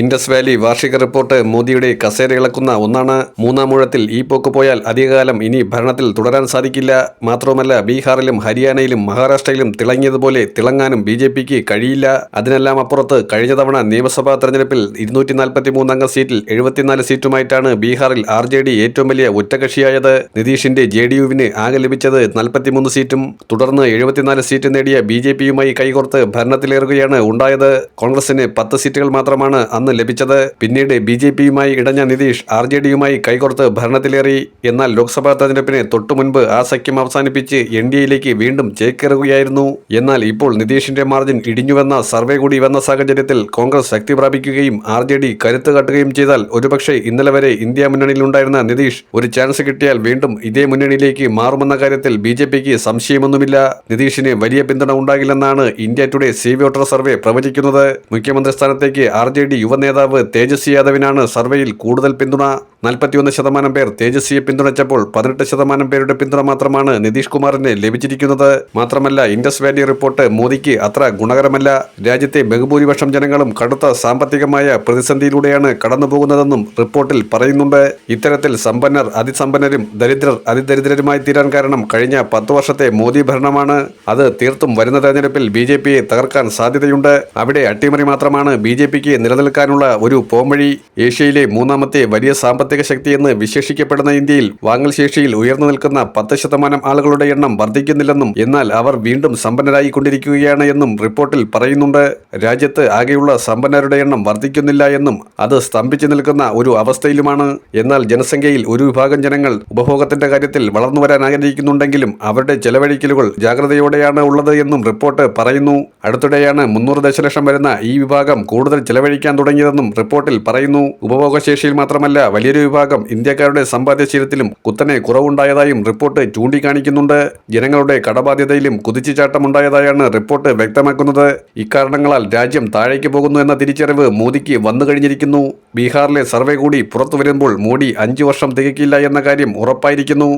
Indus Valley വാർഷിക report മോദിയുടെ കസേര ഇളക്കുന്ന ഒന്നാണ്. മൂന്നാം ഊഴത്തിൽ ഈ പോക്ക് പോയാൽ അധികകാലം ഇനി ഭരണത്തിൽ തുടരാൻ സാധിക്കില്ല. മാത്രവുമല്ല ബീഹാറിലും ഹരിയാനയിലും മഹാരാഷ്ട്രയിലും തിളങ്ങിയതുപോലെ തിളങ്ങാനും ബി ജെ പിക്ക് കഴിയില്ല. അതിനെല്ലാം അപ്പുറത്ത് കഴിഞ്ഞ തവണ നിയമസഭാ തെരഞ്ഞെടുപ്പിൽ ഇരുന്നൂറ്റി നാൽപ്പത്തി മൂന്നംഗ സീറ്റിൽ എഴുപത്തിനാല് സീറ്റുമായിട്ടാണ് ബീഹാറിൽ ആർ ജെ ഡി ഏറ്റവും വലിയ ഒറ്റകക്ഷിയായത്. നിതീഷിന്റെ ജെ ഡി യുവിന് ആകെ ലഭിച്ചത് നാൽപ്പത്തിമൂന്ന് സീറ്റും. തുടർന്ന് എഴുപത്തിനാല് സീറ്റ് നേടിയ ബി ജെ പിയുമായി കൈകോർത്ത് ഭരണത്തിലേറുകയാണ് ഉണ്ടായത്. കോൺഗ്രസിന് പത്ത് സീറ്റുകൾ മാത്രമാണ് അന്ന് ലഭിച്ചത് പിന്നീട് ബി ജെ പിയുമായി ഇടഞ്ഞ നിതീഷ് ആർ ജെ ഡിയുമായി കൈകോർത്ത് ഭരണത്തിലേറി. എന്നാൽ ലോക്സഭാ തെരഞ്ഞെടുപ്പിന് തൊട്ടു മുൻപ് ആ സഖ്യം അവസാനിപ്പിച്ച് എൻ ഡി എയിലേക്ക് വീണ്ടും ചേക്കേറുകയായിരുന്നു. എന്നാൽ ഇപ്പോൾ നിതീഷിന്റെ മാർജിൻ ഇടിഞ്ഞുവെന്ന സർവേ കൂടി വന്ന സാഹചര്യത്തിൽ കോൺഗ്രസ് ശക്തി പ്രാപിക്കുകയും ആർ ജെ ഡി കരുത്ത് കാട്ടുകയും ചെയ്താൽ ഒരുപക്ഷെ ഇന്നലെ വരെ ഇന്ത്യ മുന്നണിയിലുണ്ടായിരുന്ന നിതീഷ് ഒരു ചാൻസ് കിട്ടിയാൽ വീണ്ടും ഇതേ മുന്നണിയിലേക്ക് മാറുമെന്ന കാര്യത്തിൽ ബി ജെ പിക്ക് സംശയമൊന്നുമില്ല. നിതീഷിന് വലിയ പിന്തുണ ഉണ്ടാകില്ലെന്നാണ് India today C voter survey പ്രവചിക്കുന്നത്. മുഖ്യമന്ത്രി സ്ഥാനത്തേക്ക് ആർ ജെ ഡി യുവനേതാവ് തേജസ്വി യാദവിനാണ് സർവേയിൽ കൂടുതൽ പിന്തുണ. നാൽപ്പത്തിയൊന്ന് ശതമാനം പേർ തേജസ്വിയെ പിന്തുണച്ചപ്പോൾ പതിനെട്ട് ശതമാനം പേരുടെ പിന്തുണ മാത്രമാണ് നിതീഷ് കുമാറിന് ലഭിച്ചിരിക്കുന്നത്. മാത്രമല്ല ഇൻഡസ് വാലി റിപ്പോർട്ട് മോദിക്ക് അത്ര ഗുണകരമല്ല. രാജ്യത്തെ ബഹുഭൂരിപക്ഷം ജനങ്ങളും കടുത്ത സാമ്പത്തികമായ പ്രതിസന്ധിയിലൂടെയാണ് കടന്നുപോകുന്നതെന്നും റിപ്പോർട്ടിൽ പറയുന്നുണ്ട്. ഇത്തരത്തിൽ സമ്പന്നർ അതിസമ്പന്നരും ദരിദ്രർ അതിദരിദ്രരുമായി തീരാൻ കാരണം കഴിഞ്ഞ പത്ത് വർഷത്തെ മോദി ഭരണമാണ്. അത് തീർത്തും വരുന്ന തെരഞ്ഞെടുപ്പിൽ ബി തകർക്കാൻ സാധ്യതയുണ്ട്. അവിടെ അട്ടിമറി മാത്രമാണ് ബി ജെ പിക്ക് ഒരു പോംവഴി ഏഷ്യയിലെ മൂന്നാമത്തെ വലിയ സാമ്പത്തിക ശക്തിയെന്ന് വിശേഷിക്കപ്പെടുന്ന ഇന്ത്യയിൽ വാങ്ങൽ ശേഷിയിൽ ഉയർന്നു നിൽക്കുന്ന പത്ത് ശതമാനം ആളുകളുടെ എണ്ണം വർദ്ധിക്കുന്നില്ലെന്നും എന്നാൽ അവർ വീണ്ടും സമ്പന്നരായി കൊണ്ടിരിക്കുകയാണ് എന്നും റിപ്പോർട്ടിൽ പറയുന്നുണ്ട്. രാജ്യത്ത് ആകെയുള്ള സമ്പന്നരുടെ എണ്ണം വർദ്ധിക്കുന്നില്ല എന്നും അത് സ്തംഭിച്ചു നിൽക്കുന്ന ഒരു അവസ്ഥയിലുമാണ്. എന്നാൽ ജനസംഖ്യയിൽ ഒരു വിഭാഗം ജനങ്ങൾ ഉപഭോഗത്തിന്റെ കാര്യത്തിൽ വളർന്നു വരാൻ ആഗ്രഹിക്കുന്നുണ്ടെങ്കിലും അവരുടെ ചെലവഴിക്കലുകൾ ജാഗ്രതയോടെയാണ് ഉള്ളത് എന്നും റിപ്പോർട്ട് പറയുന്നു. അടുത്തിടെയാണ് മുന്നൂറ് ദശലക്ഷം വരുന്ന ഈ വിഭാഗം കൂടുതൽ ചെലവഴിക്കാൻ തുടങ്ങിയതെന്നും റിപ്പോർട്ടിൽ പറയുന്നു. ഉപഭോഗശേഷിയിൽ മാത്രമല്ല വലിയൊരു വിഭാഗം ഇന്ത്യക്കാരുടെ സമ്പാദ്യശീലത്തിലും കുത്തനെ കുറവുണ്ടായതായും റിപ്പോർട്ട് ചൂണ്ടിക്കാണിക്കുന്നുണ്ട്. ജനങ്ങളുടെ കടബാധ്യതയിലും കുതിച്ചുചാട്ടമുണ്ടായതായാണ് റിപ്പോർട്ട് വ്യക്തമാക്കുന്നത്. ഇക്കാരണങ്ങളാൽ രാജ്യം താഴേക്ക് പോകുന്നു എന്ന തിരിച്ചറിവ് മോദിക്ക് വന്നു കഴിഞ്ഞിരിക്കുന്നു. ബീഹാറിലെ സർവേ കൂടി പുറത്തു വരുമ്പോൾ മോഡി അഞ്ചു വർഷം തികക്കില്ല എന്ന കാര്യം ഉറപ്പായിരിക്കുന്നു.